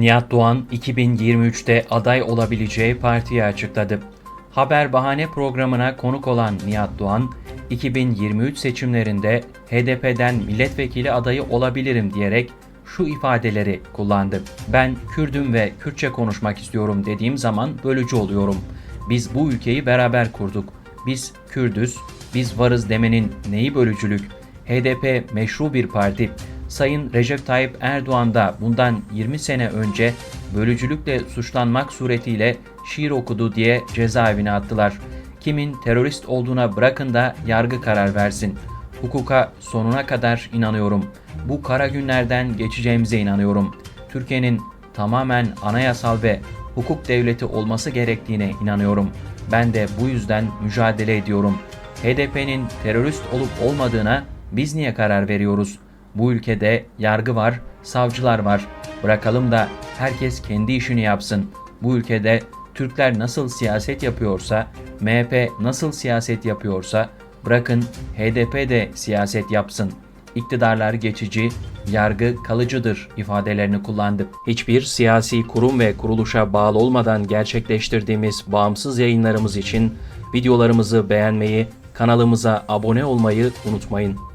Nihat Doğan 2023'te aday olabileceği partiyi açıkladı. Haber Bahane programına konuk olan Nihat Doğan, 2023 seçimlerinde HDP'den milletvekili adayı olabilirim diyerek şu ifadeleri kullandı. Ben Kürdüm ve Kürtçe konuşmak istiyorum dediğim zaman bölücü oluyorum. Biz bu ülkeyi beraber kurduk. Biz Kürdüz, biz varız demenin neyi bölücülük? HDP meşru bir parti. Sayın Recep Tayyip Erdoğan da bundan 20 sene önce bölücülükle suçlanmak suretiyle şiir okudu diye cezaevine attılar. Kimin terörist olduğuna bırakın da yargı karar versin. Hukuka sonuna kadar inanıyorum. Bu kara günlerden geçeceğimize inanıyorum. Türkiye'nin tamamen anayasal ve hukuk devleti olması gerektiğine inanıyorum. Ben de bu yüzden mücadele ediyorum. HDP'nin terörist olup olmadığına biz niye karar veriyoruz? Bu ülkede yargı var, savcılar var. Bırakalım da herkes kendi işini yapsın. Bu ülkede Türkler nasıl siyaset yapıyorsa, MHP nasıl siyaset yapıyorsa bırakın HDP de siyaset yapsın. İktidarlar geçici, yargı kalıcıdır ifadelerini kullandı. Hiçbir siyasi kurum ve kuruluşa bağlı olmadan gerçekleştirdiğimiz bağımsız yayınlarımız için videolarımızı beğenmeyi, kanalımıza abone olmayı unutmayın.